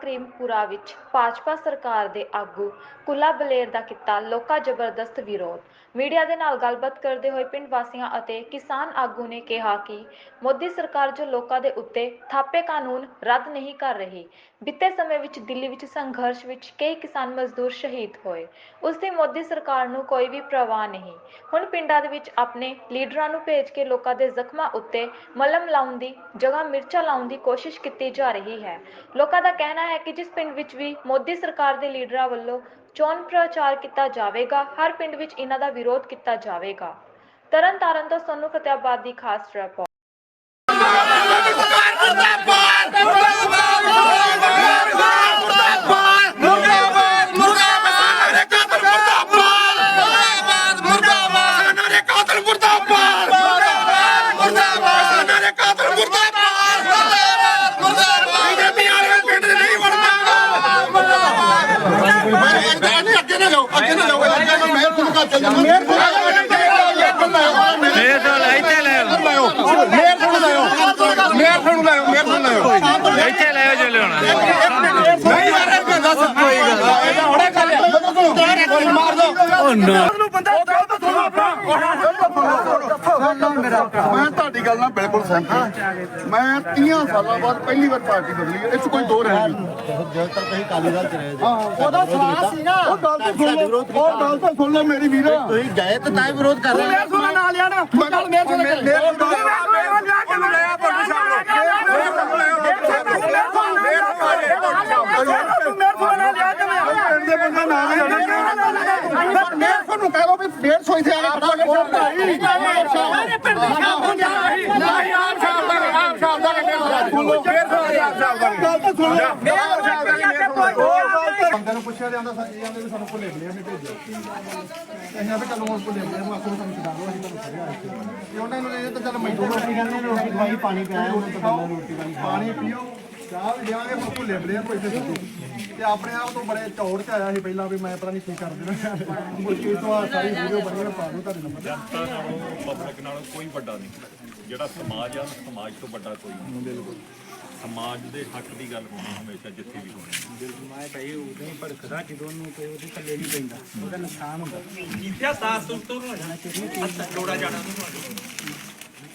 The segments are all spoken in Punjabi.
ਕਰੀਮਪੁਰਾ ਵਿੱਚ ਭਾਜਪਾ ਸਰਕਾਰ ਦੇ ਆਗੂ ਕੁੱਲਾ ਬਲੇਰ ਦਾ ਕੀਤਾ ਲੋਕਾਂ ਜ਼ਬਰਦਸਤ ਵਿਰੋਧ। ਮੀਡੀਆ ਦੇ ਨਾਲ ਗੱਲਬਾਤ ਕਰਦੇ ਹੋਏ ਪਿੰਡ ਵਾਸੀਆਂ ਅਤੇ ਕਿਸਾਨ ਆਗੂ ਨੇ ਕਿਹਾ ਕਿ ਮੋਦੀ ਸਰਕਾਰ ਜੋ ਲੋਕਾਂ ਦੇ ਉੱਤੇ ਥਾਪੇ ਕਾਨੂੰਨ ਰੱਦ ਨਹੀਂ ਕਰ ਰਹੀ, ਬੀਤੇ ਸਮੇਂ ਵਿੱਚ ਦਿੱਲੀ ਵਿੱਚ ਸੰਘਰਸ਼ ਵਿੱਚ ਕਈ ਕਿਸਾਨ ਮਜ਼ਦੂਰ ਸ਼ਹੀਦ ਹੋਏ। ਉਸ ਦੀ ਮੋਦੀ ਸਰਕਾਰ ਨੂੰ ਕੋਈ ਵੀ ਪ੍ਰਵਾਹ ਨਹੀਂ। ਹੁਣ ਪਿੰਡਾਂ ਦੇ ਵਿੱਚ ਆਪਣੇ ਲੀਡਰਾਂ ਨੂੰ ਭੇਜ ਕੇ ਲੋਕਾਂ ਦੇ ਜ਼ਖਮਾਂ ਉੱਤੇ ਮਲਮ ਲਾਉਣ ਦੀ, ਜਗ੍ਹਾ ਮਿਰਚਾਂ ਲਾਉਣ ਦੀ ਕੋਸ਼ਿਸ਼ ਕੀਤੀ ਜਾ ਰਹੀ ਹੈ। ਲੋਕਾਂ ਦਾ ਕਹਿਣਾ ਹੈ ਕਿ ਜਿਸ ਪਿੰਡ ਵਿੱਚ ਵੀ ਮੋਦੀ ਸਰਕਾਰ ਦੇ ਲੀਡਰਾਂ ਵੱਲੋਂ ਚੋਣ ਪ੍ਰਚਾਰ ਕੀਤਾ ਜਾਵੇਗਾ ਹਰ ਪਿੰਡ ਵਿੱਚ ਇਹਨਾਂ ਦਾ ਵਿਰੋਧ ਕੀਤਾ ਜਾਵੇਗਾ ਤਰਨ ਤਾਰਨ ਤੋਂ ਸੋਨੂ ਫਤਿਆਬਾਦ ਦੀ ਖਾਸ ਰਿਪੋਰਟ ਅੱਗੇ ਨਾ ਜਾਓ ਅੱਗੇ ਨਾ ਜਾਓ ਅੱਗੇ ਨਾ ਮੇਰ ਤੁਹਾਨੂੰ ਕਾ ਚੱਲ ਮੇਰ ਫੇਰ ਤੋਂ ਲੈ ਇੱਥੇ ਲੈ ਆਓ। ਮੇਰ ਤੁਹਾਨੂੰ ਲਾਇਓ ਮੇਰ ਤੁਹਾਨੂੰ ਲਾਇਓ ਮੇਰ ਤੁਹਾਨੂੰ ਲਾਇਓ ਇੱਥੇ ਲੈ ਆਓ ਜੋ ਲਿਆਉਣਾ ਨਹੀਂ ਯਾਰ ਇਹ ਦੱਸ ਕੋਈ ਗੱਲ ਇਹਦਾ ਹੁਣੇ ਗੱਲ ਮਾਰ ਦੋ ਉਹ ਨਾ ਮੈਂ ਤੁਹਾਡੀ ਗੱਲ ਨਾਲ ਬਿਲਕੁਲ ਸਹਿਮਤ ਹਾਂ ਮੈਂ 30 ਸਾਲਾਂ ਬਾਅਦ ਪਹਿਲੀ ਵਾਰ ਪਾਰਟੀ ਬਦਲੀ ਹੈ ਇਹ 'ਚ ਕੋਈ ਦੋ ਰਹਿ ਨਹੀਂ ਜਦ ਤੱਕ ਅਸੀਂ ਕਾਲੀ ਦਲ ਚ ਰਹੇ ਜੀ ਉਹਦਾ ਸਵਾਲ ਸੀ ਨਾ ਉਹ ਗੱਲ ਤਾਂ ਸੁਣ ਲਓ ਉਹ ਗੱਲ ਤਾਂ ਸੁਣ ਲਓ ਮੇਰੀ ਵੀਰ ਤੁਸੀਂ ਗਏ ਤਾਂ ਤਾਂ ਵਿਰੋਧ ਕਰ ਰਹੇ ਹੋ। ਸੁਣਾ ਨਾਲ ਲਿਆ ਨਾ ਮੈਂ ਗੱਲ ਮੇਰ ਸੁਣ ਸੁਣ ਲਿਆ ਮੇਰ ਨੂੰ ਕਹਿ ਲੋ ਵੀ 150 ਇੱਥੇ ਆ ਕੇ ਵੋਟ ਭਾਈ? ਸਾਰੇ ਪਿੰਡ ਦੇ ਸ਼ਾਮ ਹੋ ਜਾ ਨਹੀਂ ਆਮ ਸ਼ਾਮ ਦਾ ਆਮ ਸ਼ਾਮ ਦਾ ਮੇਰ ਆਮ ਸ਼ਾਮ ਦਾ ਗੱਲ ਤਾਂ ਸੁਣ। ਲਓ ਬੰਦੇ ਨੂੰ ਪੁੱਛਿਆ ਜਾਂਦਾ ਇਹ ਜਾਂਦੇ ਵੀ ਸਾਨੂੰ ਭੁੱਲੇ ਨਹੀਂ ਭੇਜਿਆ ਅਸੀਂ ਆਪੇ ਚੱਲ ਉਸ ਭੁੱਲੇ ਬਲੇ ਨੂੰ ਆਖੋ ਸਾਨੂੰ ਛਡਾ ਲਓ ਅਸੀਂ ਤੁਹਾਨੂੰ ਛੱਡਿਆ ਤੇ ਉਹਨਾਂ ਨੂੰ ਇਹ ਤਾਂ ਚੱਲ ਮਜ਼ਦੂਰ ਰੋਟੀ ਕਹਿੰਦੇ ਨੇ ਰੋਟੀ ਖਵਾਈ ਪਾਣੀ ਪਿਆਇਆ ਉਹਨੂੰ ਤਾਂ ਬੰਦਾ ਰੋਟੀ ਪਾਣੀ ਪਾਣੀ ਪੀਓ ਚਾਹ ਵੀ ਦੇਵਾਂਗੇ ਪਰ ਭੁੱਲੇ ਬਲੇ ਕੋਈ ਤੇ ਸੱਦੋ ਤੇ ਆਪਣੇ ਆਪ ਤੋਂ ਬੜੇ ਚੌੜ ਚ ਆਇਆ ਸੀ ਪਹਿਲਾਂ ਵੀ ਮੈਂ ਪਤਾ ਨਹੀਂ ਕੀ ਕਰ ਦੇਣਾ ਮੁਰਕੀ ਤੋਂ ਆ ਸਾਰੀ ਵੀਡੀਓ ਬਣੀ ਮੈਂ ਪਾ ਦੂੰ ਤੁਹਾਡੇ ਨੰਬਰ ਜਨਤਾ ਨਾਲੋਂ ਪਬਲਿਕ ਨਾਲੋਂ ਕੋਈ ਵੱਡਾ ਨਹੀਂ ਜਿਹੜਾ ਸਮਾਜ ਆ ਸਮਾਜ ਤੋਂ ਵੱਡਾ ਕੋਈ ਨਹੀਂ ਬਿਲਕੁਲ ਸਮਾਜ ਦੇ ਹੱਕ ਦੀ ਗੱਲ ਹੋਣੀ ਹਮੇਸ਼ਾ ਜਿੱਥੇ ਵੀ ਹੋਣੀ ਮੈਂ ਭਾਈ ਉਦੋਂ ਹੀ ਭੜਕਦਾ ਜਦੋਂ ਨੂੰ ਕੋਈ ਉਹਦੇ ਥੱਲੇ ਨਹੀਂ ਪੈਂਦਾ ਉਹਦਾ ਨੁਕਸਾਨ ਹੁੰਦਾ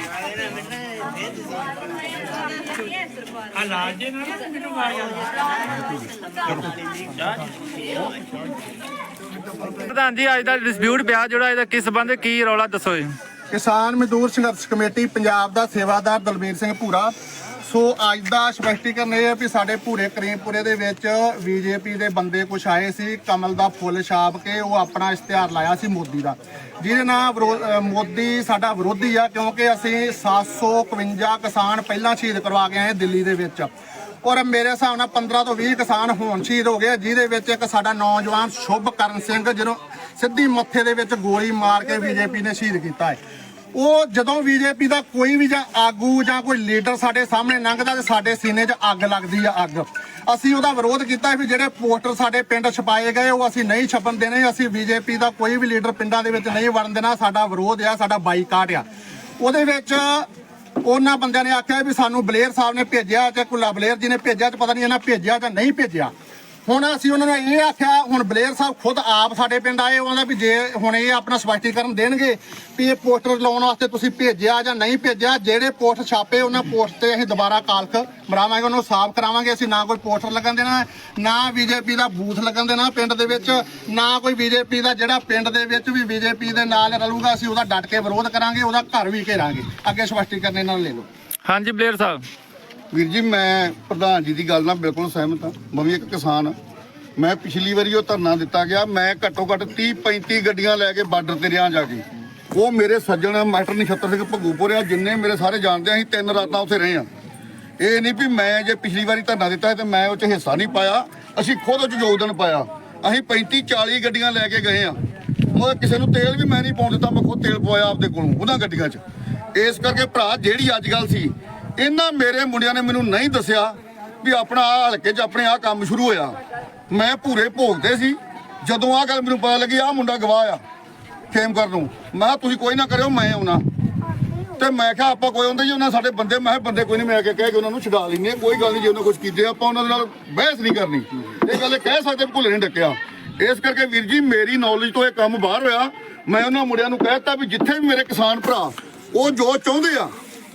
안녕하세요. ਤੋਂ ਤੁਹਾਡਾ ਪ੍ਰਧਾਨ ਜੀ, ਅੱਜ ਦਾ ਡਿਸਪਿਊਟ ਪਿਆ ਜਿਹੜਾ ਇਹਦਾ ਕਿਸ ਸੰਬੰਧ ਕੀ ਰੌਲਾ ਦੱਸੋ ਜੀ? ਕਿਸਾਨ ਮਜ਼ਦੂਰ ਸੰਘਰਸ਼ ਕਮੇਟੀ ਪੰਜਾਬ ਦਾ ਸੇਵਾਦਾਰ ਦਲਬੀਰ ਸਿੰਘ ਭੂਰਾ ਸੋ ਅੱਜ ਦਾ ਸਪਸ਼ਟੀਕਰਨ ਇਹ ਹੈ ਵੀ ਸਾਡੇ ਭੂਰੇ ਕਰੀਮਪੁਰੇ ਦੇ ਵਿੱਚ ਬੀਜੇਪੀ ਦੇ ਬੰਦੇ ਕੁਛ ਆਏ ਸੀ, ਕਮਲ ਦਾ ਫੁੱਲ ਛਾਪ ਕੇ ਉਹ ਆਪਣਾ ਇਸ਼ਤਿਹਾਰ ਲਾਇਆ ਸੀ ਮੋਦੀ ਦਾ। ਜਿਹਦੇ ਨਾਲ ਵਿਰੋ- ਮੋਦੀ ਸਾਡਾ ਵਿਰੋਧੀ ਆ ਕਿਉਂਕਿ ਅਸੀਂ 751 ਕਿਸਾਨ ਪਹਿਲਾਂ ਸ਼ਹੀਦ ਕਰਵਾ ਕੇ ਆਏ ਦਿੱਲੀ ਦੇ ਵਿੱਚ। ਔਰ ਮੇਰੇ ਹਿਸਾਬ ਨਾਲ 15 ਤੋਂ 20 ਕਿਸਾਨ ਹੋਣ ਸ਼ਹੀਦ ਹੋ ਗਏ ਜਿਹਦੇ ਵਿੱਚ ਇੱਕ ਸਾਡਾ ਨੌਜਵਾਨ ਸ਼ੁਭ ਕਰਨ ਸਿੰਘ, ਜਿਹਨੂੰ ਸਿੱਧੀ ਮੱਥੇ ਦੇ ਵਿੱਚ ਗੋਲੀ ਮਾਰ ਕੇ ਬੀਜੇਪੀ ਨੇ ਸ਼ਹੀਦ ਕੀਤਾ ਹੈ। ਉਹ ਜਦੋਂ ਬੀਜੇਪੀ ਦਾ ਕੋਈ ਵੀ ਜਾਂ ਆਗੂ ਜਾਂ ਕੋਈ ਲੀਡਰ ਸਾਡੇ ਸਾਹਮਣੇ ਲੰਘਦਾ ਤੇ ਸਾਡੇ ਸੀਨੇ 'ਚ ਅੱਗ ਲੱਗਦੀ ਆ ਅੱਗ। ਅਸੀਂ ਉਹਦਾ ਵਿਰੋਧ ਕੀਤਾ ਵੀ ਜਿਹੜੇ ਪੋਸਟਰ ਸਾਡੇ ਪਿੰਡ ਛਪਾਏ ਗਏ, ਉਹ ਅਸੀਂ ਨਹੀਂ ਛਪਣ ਦੇਣੇ, ਅਸੀਂ ਬੀਜੇਪੀ ਦਾ ਕੋਈ ਵੀ ਲੀਡਰ ਪਿੰਡਾਂ ਦੇ ਵਿੱਚ ਨਹੀਂ ਵੜਨ ਦੇਣਾ, ਸਾਡਾ ਵਿਰੋਧ ਆ, ਸਾਡਾ ਬਾਈਕਾਟ ਆ। ਉਹਦੇ ਵਿੱਚ ਉਹਨਾਂ ਬੰਦਿਆਂ ਨੇ ਆਖਿਆ ਵੀ ਸਾਨੂੰ ਬਲੇਅਰ ਸਾਹਿਬ ਨੇ ਭੇਜਿਆ ਤੇ ਕੁੱਲਾ ਬਲੇਅਰ ਜੀ ਨੇ ਭੇਜਿਆ ਤੇ ਪਤਾ ਨਹੀਂ ਇਹਨਾਂ ਭੇਜਿਆ ਜਾਂ ਨਹੀਂ ਭੇਜਿਆ। ਹੁਣ ਅਸੀਂ ਉਹਨਾਂ ਨੂੰ ਇਹ ਆਖਿਆ, ਹੁਣ ਬਲੇਅਰ ਸਾਹਿਬ ਖੁਦ ਆਪ ਸਾਡੇ ਪਿੰਡ ਆਏ, ਉਹਨਾਂ ਵੀ ਜੇ ਹੁਣ ਇਹ ਆਪਣਾ ਸਪਸ਼ਟੀਕਰਨ ਦੇਣਗੇ ਵੀ ਇਹ ਪੋਸਟਰ ਲਾਉਣ ਵਾਸਤੇ ਤੁਸੀਂ ਭੇਜਿਆ ਜਾਂ ਨਹੀਂ ਭੇਜਿਆ, ਜਿਹੜੇ ਪੋਸਟ ਛਾਪੇ ਉਹਨਾਂ ਪੋਸਟ ਤੇ ਅਸੀਂ ਦੁਬਾਰਾ ਕਾਲਖ ਮਰਾਵਾਂਗੇ, ਉਹਨੂੰ ਸਾਫ਼ ਕਰਾਵਾਂਗੇ। ਅਸੀਂ ਨਾ ਕੋਈ ਪੋਸਟਰ ਲੱਗਣ ਦੇਣਾ, ਨਾ ਬੀਜੇਪੀ ਦਾ ਬੂਥ ਲੱਗਣ ਦੇਣਾ ਪਿੰਡ ਦੇ ਵਿੱਚ, ਨਾ ਕੋਈ ਬੀਜੇਪੀ ਦਾ ਜਿਹੜਾ ਪਿੰਡ ਦੇ ਵਿੱਚ ਵੀ ਬੀਜੇਪੀ ਦੇ ਨਾਲ ਰਲੂਗਾ, ਅਸੀਂ ਉਹਦਾ ਡਟ ਕੇ ਵਿਰੋਧ ਕਰਾਂਗੇ, ਉਹਦਾ ਘਰ ਵੀ ਘੇਰਾਂਗੇ। ਅੱਗੇ ਸਪਸ਼ਟੀਕਰਨ ਇਹਨਾਂ ਨੂੰ ਲੈ ਲਓ। ਹਾਂਜੀ ਬਲੇਰ ਸਾਹਿਬ। ਵੀਰ ਜੀ, ਮੈਂ ਪ੍ਰਧਾਨ ਜੀ ਦੀ ਗੱਲ ਨਾਲ ਬਿਲਕੁਲ ਸਹਿਮਤ ਹਾਂ। ਮੈਂ ਵੀ ਇੱਕ ਕਿਸਾਨ ਹਾਂ। ਮੈਂ ਪਿਛਲੀ ਵਾਰੀ ਉਹ ਧਰਨਾ ਦਿੱਤਾ ਗਿਆ। ਮੈਂ ਘੱਟੋ ਘੱਟ 30 35 ਗੱਡੀਆਂ ਲੈ ਕੇ ਬਾਰਡਰ ਤੇ ਰਿਆਂ ਜਾ ਕੇ। ਉਹ ਮੇਰੇ ਸੱਜਣ ਮਾਸਟਰ ਨਛੱਤਰ ਸਿੰਘ ਭੱਗੂਪੁਰ ਆ, ਜਿੰਨੇ ਮੇਰੇ ਸਾਰੇ ਜਾਣਦੇ ਆ, ਅਸੀਂ ਤਿੰਨ ਰਾਤਾਂ ਉੱਥੇ ਰਹੇ ਆ ਇਹ ਨਹੀਂ ਵੀ ਮੈਂ ਜੇ ਪਿਛਲੀ ਵਾਰੀ ਧਰਨਾ ਦਿੱਤਾ ਤੇ ਮੈਂ ਉਹ ਚ ਹਿੱਸਾ ਨਹੀਂ ਪਾਇਆ। ਅਸੀਂ ਖੁਦ ਉਹ ਚ ਯੋਗਦਾਨ ਪਾਇਆ। ਅਸੀਂ 35 40 ਗੱਡੀਆਂ ਲੈ ਕੇ ਗਏ ਆ ਉਹ ਕਿਸੇ ਨੂੰ ਤੇਲ ਵੀ ਮੈਂ ਨਹੀਂ ਪਾਉਣ ਦਿੱਤਾ, ਮੈਂ ਖੁਦ ਤੇਲ ਪਵਾਇਆ ਆਪਦੇ ਕੋਲੋਂ, ਉਹਨਾਂ ਗੱਡੀਆਂ 'ਚ। ਇਸ ਕਰਕੇ ਭਰਾ, ਜਿਹੜੀ ਅੱਜ ਗੱਲ ਸੀ ਇਹਨਾਂ ਮੇਰੇ ਮੁੰਡਿਆਂ ਨੇ ਮੈਨੂੰ ਨਹੀਂ ਦੱਸਿਆ ਵੀ ਆਪਣਾ ਆਹ ਹਲਕੇ 'ਚ ਆਪਣੇ ਆਹ ਕੰਮ ਸ਼ੁਰੂ ਹੋਇਆ। ਮੈਂ ਪੂਰੇ ਭੋਗਦੇ ਸੀ। ਜਦੋਂ ਆਹ ਗੱਲ ਮੈਨੂੰ ਪਤਾ ਲੱਗੀ, ਆਹ ਮੁੰਡਾ ਗਵਾਹ ਆ ਖੇਮ ਕਰ ਨੂੰ। ਮੈਂ ਕਿਹਾ, ਤੁਸੀਂ ਕੋਈ ਨਾ ਕਰਿਓ, ਮੈਂ ਆਉਣਾ। ਤੇ ਮੈਂ ਕਿਹਾ, ਆਪਾਂ ਕੋਈ ਹੁੰਦੇ ਜੀ, ਉਹਨਾਂ ਸਾਡੇ ਬੰਦੇ। ਮੈਂ ਕਿਹਾ, ਬੰਦੇ ਕੋਈ ਨਹੀਂ ਮੈਂ ਆ ਕੇ ਕਹਿ ਕੇ ਉਹਨਾਂ ਨੂੰ ਛਡਾ ਲੈਂਦੇ ਹਾਂ। ਕੋਈ ਗੱਲ ਨਹੀਂ ਜੇ ਉਹਨਾਂ ਕੁਝ ਕੀਤੇ, ਆਪਾਂ ਉਹਨਾਂ ਦੇ ਨਾਲ ਬਹਿਸ ਨਹੀਂ ਕਰਨੀ। ਇਹ ਗੱਲ ਕਹਿ ਸਕਦੇ ਵੀ ਭੁੱਲੇ ਨਹੀਂ ਡੱਕਿਆ। ਇਸ ਕਰਕੇ ਵੀਰ ਜੀ, ਮੇਰੀ ਨੌਲੇਜ ਤੋਂ ਇਹ ਕੰਮ ਬਾਹਰ ਹੋਇਆ। ਮੈਂ ਉਹਨਾਂ ਮੁੰਡਿਆਂ ਨੂੰ ਕਹਿਤਾ ਵੀ ਜਿੱਥੇ ਵੀ ਮੇਰੇ ਕਿਸਾਨ ਭਰਾ, ਉਹ ਜੋ ਚਾਹੁੰਦੇ ਆ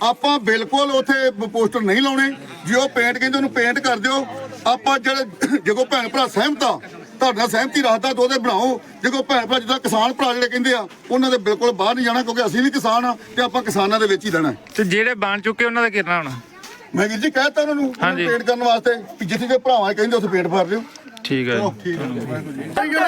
ਆਪਾਂ ਬਿਲਕੁਲ ਉਥੇ ਪੋਸਟਰ ਨਹੀਂ ਲਾਉਣੇ। ਜੇ ਉਹ ਪੇਂਟ ਕਹਿੰਦੇ ਉਹਨੂੰ ਪੇਂਟ ਕਰ ਦਿਓ। ਆਪਾਂ ਜਿਹੜੇ ਜਦੋਂ ਭੈਣ ਭਰਾ ਸਹਿਮਤ ਆ ਤੁਹਾਡੇ ਸਹਿਮਤੀ ਰੱਖਦਾ ਤਾਂ ਉਹਦੇ ਬਣਾਓ। ਜਦੋਂ ਭੈਣ ਭਰਾ ਜਿੱਦਾਂ ਕਿਸਾਨ ਭਰਾ ਜਿਹੜੇ ਕਹਿੰਦੇ ਆ ਉਹਨਾਂ ਦੇ ਬਿਲਕੁਲ ਬਾਹਰ ਨਹੀਂ ਜਾਣਾ ਕਿਉਂਕਿ ਅਸੀਂ ਵੀ ਕਿਸਾਨ ਆ ਤੇ ਆਪਾਂ ਕਿਸਾਨਾਂ ਦੇ ਵਿੱਚ ਹੀ ਰਹਿਣਾ। ਤੇ ਜਿਹੜੇ ਬਣ ਚੁੱਕੇ ਉਹਨਾਂ ਦਾ ਕਿਰਨਾ ਹੋਣਾ ਮੈਂ ਵੀਰ ਜੀ ਕਹਿਤਾ ਉਹਨਾਂ ਨੂੰ। ਪੇਂਟ ਕਰਨ ਵਾਸਤੇ ਵੀ ਜਿੱਥੇ ਦੇ ਭਰਾਵਾਂ ਕਹਿੰਦੇ ਉੱਥੇ ਪੇਂਟ ਭਰ ਦਿਓ ਠੀਕ ਹੈ ਜੀ। ਠੀਕ ਹੈ